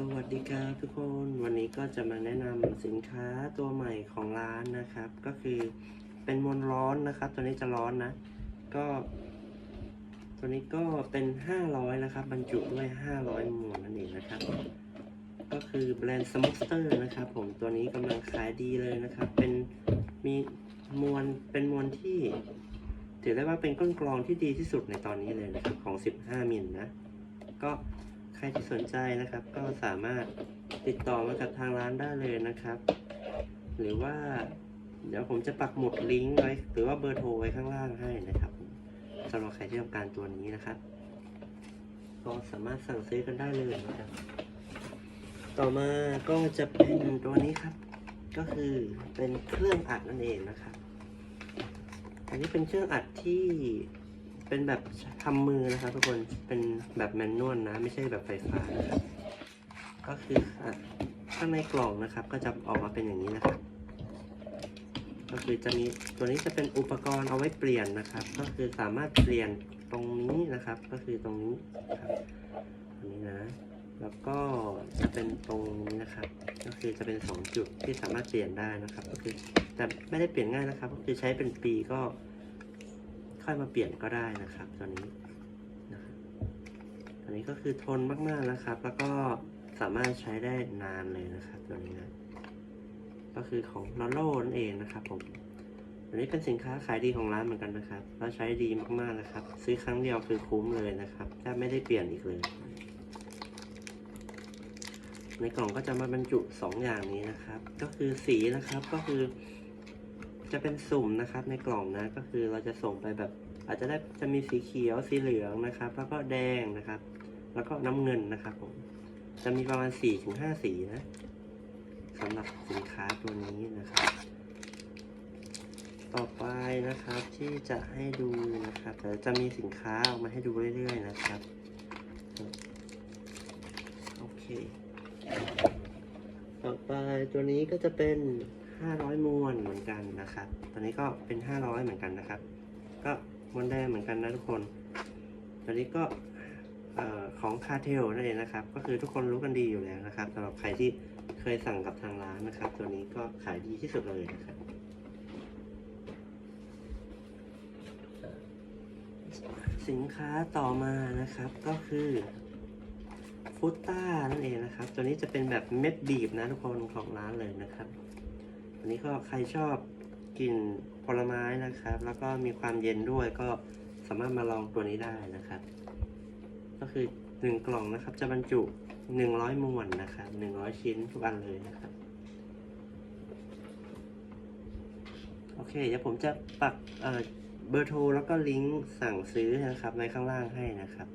สวัสดีครับทุกคนวันนี้ก็จะมาแนะนำสินค้าตัวใหม่ของร้านนะครับ ก็คือเป็นมวลร้อนนะครับ ตัวนี้จะร้อนนะ ก็ ตัวนี้ก็เป็น500นะครับ บรรจุด้วย500มวลนั่นเองนะครับ ก็คือแบรนด์สมุสเตอร์นะครับ ผมตัวนี้กำลังขายดีเลยนะครับ เป็นมีมวลเป็นมวลที่ถือได้ว่าเป็นก้นกรองที่ดีที่สุดในตอนนี้เลยนะครับของ 15มิลนะก็ ใครที่สนใจนะครับ ก็สามารถติดต่อมากับทางร้านได้เลยนะครับ หรือว่า เดี๋ยวผมจะปักหมุดลิงก์ไว้ หรือว่าเบอร์โทรไว้ข้างล่างให้นะครับสำหรับใครที่ต้องการตัวนี้นะครับ ก็สามารถสั่งซื้อกันได้เลยนะครับ ต่อมาก็จะเป็นตัวนี้ครับ ก็คือเป็นเครื่องอัดนั่นเองนะครับ อันนี้เป็นเครื่องอัดที่ เป็นแบบทำมือนะครับทุกคนเป็นแบบแมนนวลนะ ไม่ใช่แบบไฟฟ้า ก็คือข้างในกล่องนะครับ ก็จะออกมาเป็นอย่างนี้นะครับ ก็คือจะมีตัวนี้จะเป็นอุปกรณ์เอาไว้เปลี่ยนนะครับ ก็คือสามารถเปลี่ยนตรงนี้นะครับ ก็คือตรงนี้นะครับตรงนี้นะ แล้วก็จะเป็นตรงนี้นะครับ ก็คือจะเป็นสองจุดที่สามารถเปลี่ยนได้นะครับ ก็คือแต่ไม่ได้เปลี่ยนง่ายนะครับ ก็คือใช้เป็นปีก็ ค่อยมาเปลี่ยนก็ได้นะครับตัวนี้นะครับตัวนี้ก็คือทนมากๆนะครับ แล้วก็สามารถใช้ได้นานเลยนะครับตัวนี้นะก็คือของลอโลนั่นเองนะครับผมอันนี้เป็นสินค้าขายดีของร้านเหมือนกันนะครับแล้วใช้ดีมากๆนะครับ ซื้อครั้งเดียวคือคุ้มเลยนะครับแทบไม่ได้เปลี่ยนอีกเลย ในกล่องก็จะมาบรรจุ2อย่างนี้นะครับ ก็คือสีนะครับก็คือ จะเป็นสุ่มนะครับในกล่องนะ ก็คือเราจะส่งไปแบบ อาจจะได้จะมีสีเขียวสีเหลืองนะครับ แล้วก็แดงนะครับ แล้วก็น้ำเงินนะครับผมจะมีประมาณ4-5ถึงห้าสีนะสำหรับสินค้าตัวนี้นะครับ ต่อไปนะครับที่จะให้ดูนะครับเดี๋ยวจะมีสินค้าออกมาให้ดูเรื่อยๆนะครับโอเค ต่อไปตัวนี้ก็จะเป็น 500มวนเหมือนกันนะครับ ตัวนี้ก็เป็น 500 เหมือนกันนะครับ ก็มวนแดงเหมือนกันนะทุกคน ตัวนี้ก็ของคาเทลนั่นเองนะครับ ก็คือทุกคนรู้กันดีอยู่แล้วนะครับสำหรับใครที่เคยสั่งกับทางร้านนะครับ ตัวนี้ก็ขายดีที่สุดเลยนะครับสินค้าต่อมานะครับก็คือ ฟุตต้านั่นเองนะครับ ตัวนี้จะเป็นแบบเม็ดบีบนะทุกคนของร้านเลยนะครับตัวนี้ก็ใครชอบกินผลไม้นะครับ แล้วก็มีความเย็นด้วยก็สามารถมาลองตัวนี้ได้นะครับ ก็คือหนึ่งกล่องนะครับ จะบรรจุหนึ่งร้อยมวนนะครับหนึ่งร้อยชิ้นทุกอันเลยนะครับ โอเค เดี๋ยวผมจะปักเเบอร์โทรแล้วก็ลิงก์สั่งซื้อนะครับในข้างล่างให้นะครับ